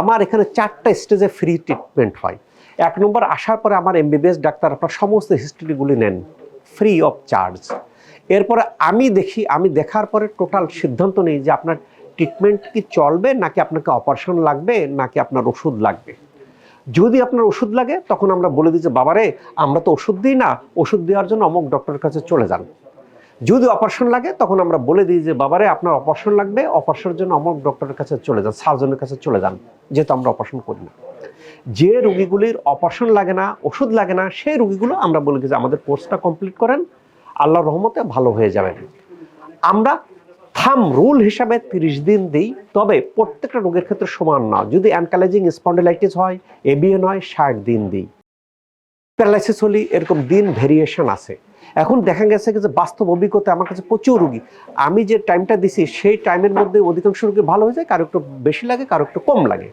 আমার এখানে চারটা স্টেজে ফ্রি ট্রিটমেন্ট হয়। এক নম্বর, আসার পরে আমার এমবিবিএস ডাক্তার আপনার সমস্ত হিস্ট্রিগুলি নেন। ফ্রি অফ চার্জ এরপরে আমি দেখি, আমি দেখার পরে টোটাল সিদ্ধান্ত নিই যে আপনার ট্রিটমেন্ট কি চলবে, নাকি আপনাকে অপারেশন লাগবে, নাকি আপনার ওষুধ লাগবে। যদি আপনার ওষুধ লাগে, তখন আমরা বলে দিই যে, বাবারে, আমরা তো ওষুধ দিই না। ওষুধ দেওয়ার জন্য অমুক ডক্টরের কাছে চলে যান। যদি অপারেশন লাগে, তখন আমরা বলে দিই যে, বাবারে, আপনার অপারেশন লাগবে অপারেশনের জন্য অমুক ডক্টরের কাছে চলে যান সার্জনের কাছে চলে যান, যেহেতু আমরা অপারেশন করি না। যে রুগীগুলির অপারেশন লাগে না, ওষুধ লাগে না, সেই রুগীগুলো আমরা বলি যে, আমাদের কোর্সটা কমপ্লিট করেন, আল্লাহর রহমতে ভালো হয়ে যাবেন। আমরা থাম রুল হিসাবে তিরিশ দিন দিই, তবে প্রত্যেকটা রোগের ক্ষেত্রে সমান না। যদি অ্যানকালাইজিং স্পন্ডিলাইটিস হয় এবিএন হয়, ষাট দিন দিই। প্যারালাইসিস হলে এরকম দিন ভেরিয়েশন আছে। এখন দেখা গেছে যে বাস্তব অভিজ্ঞতা আমার কাছে প্রচুর রুগী। আমি যে টাইমটা দিছি, সেই টাইমের মধ্যে অধিকাংশ রুগী ভালো হয়ে যায়, কারও একটু বেশি লাগে, কারও একটু কম লাগে।